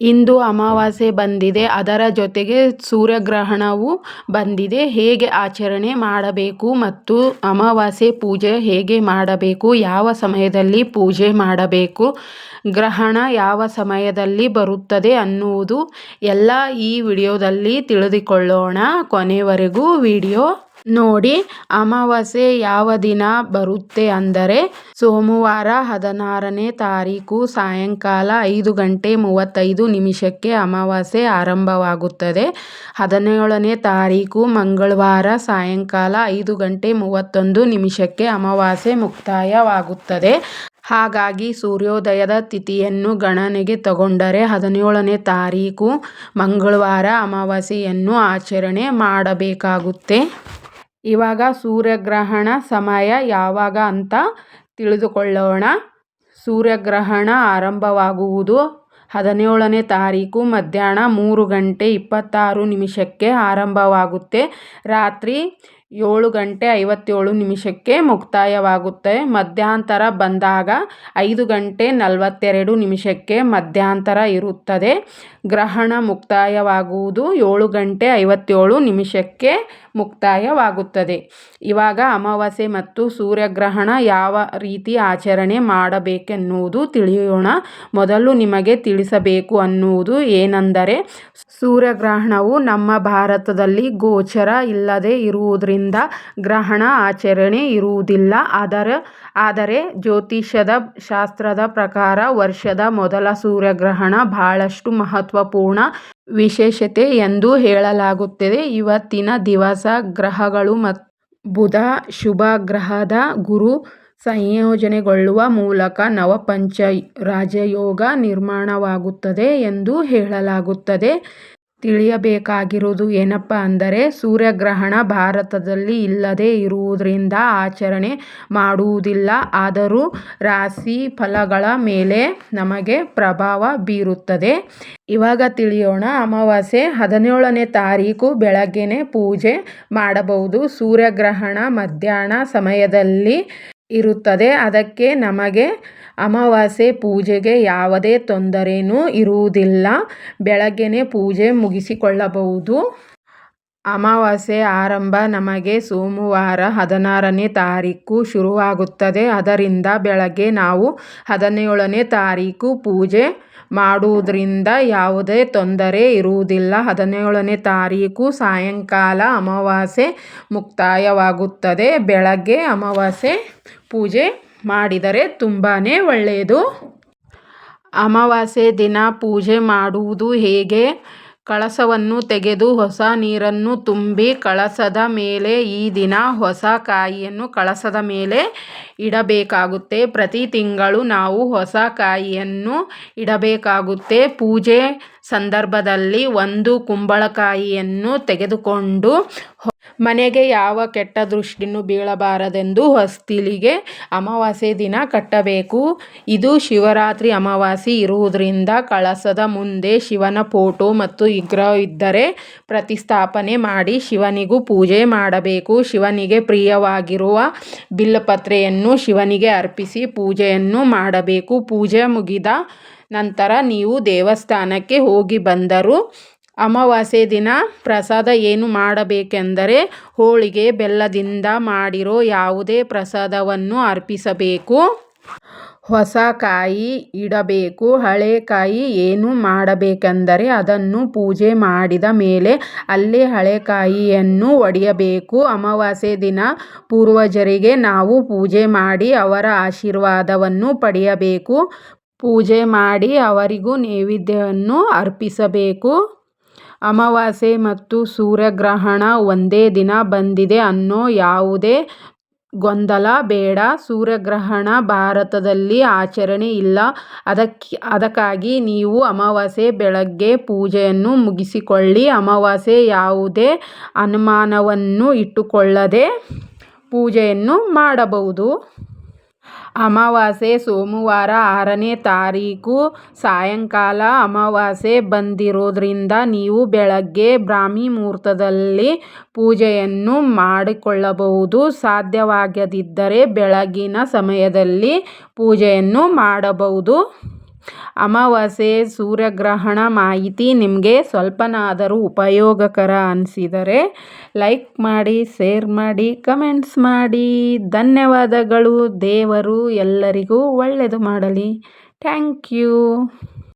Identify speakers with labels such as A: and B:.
A: ಇಂದು ಅಮಾವಾಸ್ಯೆ ಬಂದಿದೆ. ಅದರ ಜೊತೆಗೆ ಸೂರ್ಯಗ್ರಹಣವೂ ಬಂದಿದೆ. ಹೇಗೆ ಆಚರಣೆ ಮಾಡಬೇಕು ಮತ್ತು ಅಮಾವಾಸ್ಯೆ ಪೂಜೆ ಹೇಗೆ ಮಾಡಬೇಕು, ಯಾವ ಸಮಯದಲ್ಲಿ ಪೂಜೆ ಮಾಡಬೇಕು ಗ್ರಹಣ ಯಾವ ಸಮಯದಲ್ಲಿ ಬರುತ್ತದೆ ಅನ್ನುವುದು ಎಲ್ಲ ಈ ವಿಡಿಯೋದಲ್ಲಿ ತಿಳಿದುಕೊಳ್ಳೋಣ. ಕೊನೆವರೆಗೂ ವಿಡಿಯೋ ನೋಡಿ. ಅಮಾವಾಸ್ಯೆ ಯಾವ ದಿನ ಬರುತ್ತೆ ಅಂದರೆ ಸೋಮವಾರ ಹದಿನಾರನೇ ತಾರೀಕು ಸಾಯಂಕಾಲ ಐದು ಗಂಟೆ ಮೂವತ್ತೈದು ನಿಮಿಷಕ್ಕೆ ಅಮಾವಾಸ್ಯೆ ಆರಂಭವಾಗುತ್ತದೆ. ಹದಿನೇಳನೇ ತಾರೀಕು ಮಂಗಳವಾರ ಸಾಯಂಕಾಲ ಐದು ಗಂಟೆ ಮೂವತ್ತೊಂದು ನಿಮಿಷಕ್ಕೆ ಅಮಾವಾಸ್ಯೆ ಮುಕ್ತಾಯವಾಗುತ್ತದೆ. ಹಾಗಾಗಿ ಸೂರ್ಯೋದಯದ ತಿಥಿಯನ್ನು ಗಣನೆಗೆ ತಗೊಂಡರೆ ಹದಿನೇಳನೇ ತಾರೀಕು ಮಂಗಳವಾರ ಅಮಾವಾಸ್ಯೆಯನ್ನು ಆಚರಣೆ ಮಾಡಬೇಕಾಗುತ್ತೆ. ಇವಾಗ ಸೂರ್ಯಗ್ರಹಣ ಸಮಯ ಯಾವಾಗ ಅಂತ ತಿಳಿದುಕೊಳ್ಳೋಣ. ಸೂರ್ಯಗ್ರಹಣ ಆರಂಭವಾಗುವುದು ಹದಿನೇಳನೇ ತಾರೀಕು ಮಧ್ಯಾಹ್ನ ಮೂರು ಗಂಟೆ ಇಪ್ಪತ್ತಾರು ನಿಮಿಷಕ್ಕೆ ಆರಂಭವಾಗುತ್ತೆ. ರಾತ್ರಿ ಏಳು ಗಂಟೆ ಐವತ್ತೇಳು ನಿಮಿಷಕ್ಕೆ ಮುಕ್ತಾಯವಾಗುತ್ತೆ. ಮಧ್ಯಾಂತರ ಬಂದಾಗ ಐದು ಗಂಟೆ ನಲವತ್ತೆರಡು ನಿಮಿಷಕ್ಕೆ ಮಧ್ಯಾಂತರ ಇರುತ್ತದೆ. ಗ್ರಹಣ ಮುಕ್ತಾಯವಾಗುವುದು ಏಳು ಗಂಟೆ ಐವತ್ತೇಳು ನಿಮಿಷಕ್ಕೆ ಮುಕ್ತಾಯವಾಗುತ್ತದೆ. ಇವಾಗ ಅಮಾವಾಸ್ಯೆ ಮತ್ತು ಸೂರ್ಯಗ್ರಹಣ ಯಾವ ರೀತಿ ಆಚರಣೆ ಮಾಡಬೇಕೆನ್ನುವುದು ತಿಳಿಯೋಣ. ಮೊದಲು ನಿಮಗೆ ತಿಳಿಸಬೇಕು ಅನ್ನುವುದು ಏನೆಂದರೆ, ಸೂರ್ಯಗ್ರಹಣವು ನಮ್ಮ ಭಾರತದಲ್ಲಿ ಗೋಚರ ಇಲ್ಲದೆ ಇರುವುದರಿಂದ ಗ್ರಹಣ ಆಚರಣೆ ಇರುವುದಿಲ್ಲ. ಅದರ, ಆದರೆ ಜ್ಯೋತಿಷ್ಯದ ಶಾಸ್ತ್ರದ ಪ್ರಕಾರ ವರ್ಷದ ಮೊದಲ ಸೂರ್ಯಗ್ರಹಣ ಬಹಳಷ್ಟು ಮಹತ್ವಪೂರ್ಣ ವಿಶೇಷತೆ ಎಂದು ಹೇಳಲಾಗುತ್ತದೆ. ಇವತ್ತಿನ ದಿವಸ ಗ್ರಹಗಳು ಮತ್ತು ಬುಧ ಶುಭ ಗ್ರಹದ ಗುರು ಸಂಯೋಜನೆಗೊಳ್ಳುವ ಮೂಲಕ ನವಪಂಚ ರಾಜಯೋಗ ನಿರ್ಮಾಣವಾಗುತ್ತದೆ ಎಂದು ಹೇಳಲಾಗುತ್ತದೆ. ತಿಳಿಯಬೇಕಾಗಿರುವುದು ಏನಪ್ಪ ಅಂದರೆ ಸೂರ್ಯಗ್ರಹಣ ಭಾರತದಲ್ಲಿ ಇಲ್ಲದೇ ಇರುವುದರಿಂದ ಆಚರಣೆ ಮಾಡುವುದಿಲ್ಲ. ಆದರೂ ರಾಶಿ ಫಲಗಳ ಮೇಲೆ ನಮಗೆ ಪ್ರಭಾವ ಬೀರುತ್ತದೆ. ಇವಾಗ ತಿಳಿಯೋಣ. ಅಮಾವಾಸ್ಯೆ ಹದಿನೇಳನೇ ತಾರೀಕು, ಬೆಳಗ್ಗೆನೇ ಪೂಜೆ ಮಾಡಬಹುದು. ಸೂರ್ಯಗ್ರಹಣ ಮಧ್ಯಾಹ್ನ ಸಮಯದಲ್ಲಿ ಇರುತ್ತದೆ. ಅದಕ್ಕೆ ನಮಗೆ ಅಮಾವಾಸ್ಯೆ ಪೂಜೆಗೆ ಯಾವುದೇ ತೊಂದರೆಯೂ ಇರುವುದಿಲ್ಲ. ಬೆಳಗ್ಗೆ ಪೂಜೆ ಮುಗಿಸಿಕೊಳ್ಳಬಹುದು. ಅಮಾವಾಸ್ಯೆ ಆರಂಭ ನಮಗೆ ಸೋಮವಾರ ಹದಿನಾರನೇ ತಾರೀಕು ಶುರುವಾಗುತ್ತದೆ. ಅದರಿಂದ ಬೆಳಗ್ಗೆ ನಾವು ಹದಿನೇಳನೇ ತಾರೀಕು ಪೂಜೆ ಮಾಡುವುದರಿಂದ ಯಾವುದೇ ತೊಂದರೆ ಇರುವುದಿಲ್ಲ. ಹದಿನೇಳನೇ ತಾರೀಕು ಸಾಯಂಕಾಲ ಅಮಾವಾಸ್ಯೆ ಮುಕ್ತಾಯವಾಗುತ್ತದೆ. ಬೆಳಗ್ಗೆ ಅಮಾವಾಸ್ಯೆ ಪೂಜೆ ಮಾಡಿದರೆ ತುಂಬಾ ಒಳ್ಳೆಯದು. ಅಮಾವಾಸ್ಯೆ ದಿನ ಪೂಜೆ ಮಾಡುವುದು ಹೇಗೆ? ಕಳಸವನ್ನು ತೆಗೆದು ಹೊಸ ನೀರನ್ನು ತುಂಬಿ ಕಳಸದ ಮೇಲೆ ಈ ದಿನ ಹೊಸ ಕಾಯಿಯನ್ನು ಕಳಸದ ಮೇಲೆ ಇಡಬೇಕಾಗುತ್ತೆ. ಪ್ರತಿ ತಿಂಗಳು ನಾವು ಹೊಸ ಕಾಯಿಯನ್ನು ಇಡಬೇಕಾಗುತ್ತೆ. ಪೂಜೆ ಸಂದರ್ಭದಲ್ಲಿ ಒಂದು ಕುಂಬಳಕಾಯಿಯನ್ನು ತೆಗೆದುಕೊಂಡು ಮನೆಗೆ ಯಾವ ಕೆಟ್ಟ ದೃಷ್ಟಿನೂ ಬೀಳಬಾರದೆಂದು ಹೊಸ್ತಿಲಿಗೆ ಅಮಾವಾಸ್ಯೆ ದಿನ ಕಟ್ಟಬೇಕು. ಇದು ಶಿವರಾತ್ರಿ ಅಮಾವಾಸ್ಯೆ ಇರುವುದರಿಂದ ಕಳಸದ ಮುಂದೆ ಶಿವನ ಫೋಟೋ ಮತ್ತು ವಿಗ್ರಹ ಇದ್ದರೆ ಪ್ರತಿಸ್ಥಾಪನೆ ಮಾಡಿ ಶಿವನಿಗೂ ಪೂಜೆ ಮಾಡಬೇಕು. ಶಿವನಿಗೆ ಪ್ರಿಯವಾಗಿರುವ ಬಿಲ್ಲಪತ್ರೆಯನ್ನು ಶಿವನಿಗೆ ಅರ್ಪಿಸಿ ಪೂಜೆಯನ್ನು ಮಾಡಬೇಕು. ಪೂಜೆ ಮುಗಿದ ನಂತರ ನೀವು ದೇವಸ್ಥಾನಕ್ಕೆ ಹೋಗಿ ಬಂದರೂ ಅಮಾವಾಸ್ಯೆ ದಿನ ಪ್ರಸಾದ ಏನು ಮಾಡಬೇಕೆಂದರೆ ಹೋಳಿಗೆ ಬೆಲ್ಲದಿಂದ ಮಾಡಿರೋ ಯಾವುದೇ ಪ್ರಸಾದವನ್ನು ಅರ್ಪಿಸಬೇಕು. ಹೊಸ ಕಾಯಿ ಇಡಬೇಕು. ಹಳೆ ಕಾಯಿ ಏನು ಮಾಡಬೇಕೆಂದರೆ ಅದನ್ನು ಪೂಜೆ ಮಾಡಿದ ಮೇಲೆ ಅಲ್ಲಿ ಹಳೆ ಕಾಯಿಯನ್ನು ಒಡೆಯಬೇಕು. ಅಮಾವಾಸ್ಯೆ ದಿನ ಪೂರ್ವಜರಿಗೆ ನಾವು ಪೂಜೆ ಮಾಡಿ ಅವರ ಆಶೀರ್ವಾದವನ್ನು ಪಡೆಯಬೇಕು. ಪೂಜೆ ಮಾಡಿ ಅವರಿಗೂ ನೈವೇದ್ಯವನ್ನು ಅರ್ಪಿಸಬೇಕು. ಅಮಾವಾಸ್ಯೆ ಮತ್ತು ಸೂರ್ಯಗ್ರಹಣ ಒಂದೇ ದಿನ ಬಂದಿದೆ ಅನ್ನೋ ಯಾವುದೇ ಗೊಂದಲ ಬೇಡ. ಸೂರ್ಯಗ್ರಹಣ ಭಾರತದಲ್ಲಿ ಆಚರಣೆ ಇಲ್ಲ. ಅದಕ್ಕೆ, ಅದಕ್ಕಾಗಿ ನೀವು ಅಮಾವಾಸ್ಯೆ ಬೆಳಗ್ಗೆ ಪೂಜೆಯನ್ನು ಮುಗಿಸಿಕೊಳ್ಳಿ. ಅಮಾವಾಸ್ಯೆ ಯಾವುದೇ ಅನುಮಾನವನ್ನು ಇಟ್ಟುಕೊಳ್ಳದೆ ಪೂಜೆಯನ್ನು ಮಾಡಬಹುದು. ಅಮಾವಾಸ್ಯೆ, ಸೋಮವಾರ, ಆರನೇ ತಾರೀಕು ಸಾಯಂಕಾಲ ಅಮಾವಾಸ್ಯೆ ಬಂದಿರೋದ್ರಿಂದ ನೀವು ಬೆಳಗ್ಗೆ ಬ್ರಾಹ್ಮಿ ಮುಹೂರ್ತದಲ್ಲಿ ಪೂಜೆಯನ್ನು ಮಾಡಿಕೊಳ್ಳಬಹುದು. ಸಾಧ್ಯವಾಗದಿದ್ದರೆ ಬೆಳಗಿನ ಸಮಯದಲ್ಲಿ ಪೂಜೆಯನ್ನು ಮಾಡಬಹುದು. ಅಮಾವಾಸ್ಯೆ ಸೂರ್ಯಗ್ರಹಣ ಮಾಹಿತಿ ನಿಮಗೆ ಸ್ವಲ್ಪನಾದರೂ ಉಪಯೋಗಕರ ಅನಿಸಿದರೆ ಲೈಕ್ ಮಾಡಿ, ಶೇರ್ ಮಾಡಿ, ಕಮೆಂಟ್ಸ್ ಮಾಡಿ. ಧನ್ಯವಾದಗಳು ದೇವರು ಎಲ್ಲರಿಗೂ ಒಳ್ಳೆಯದು ಮಾಡಲಿ. Thank you.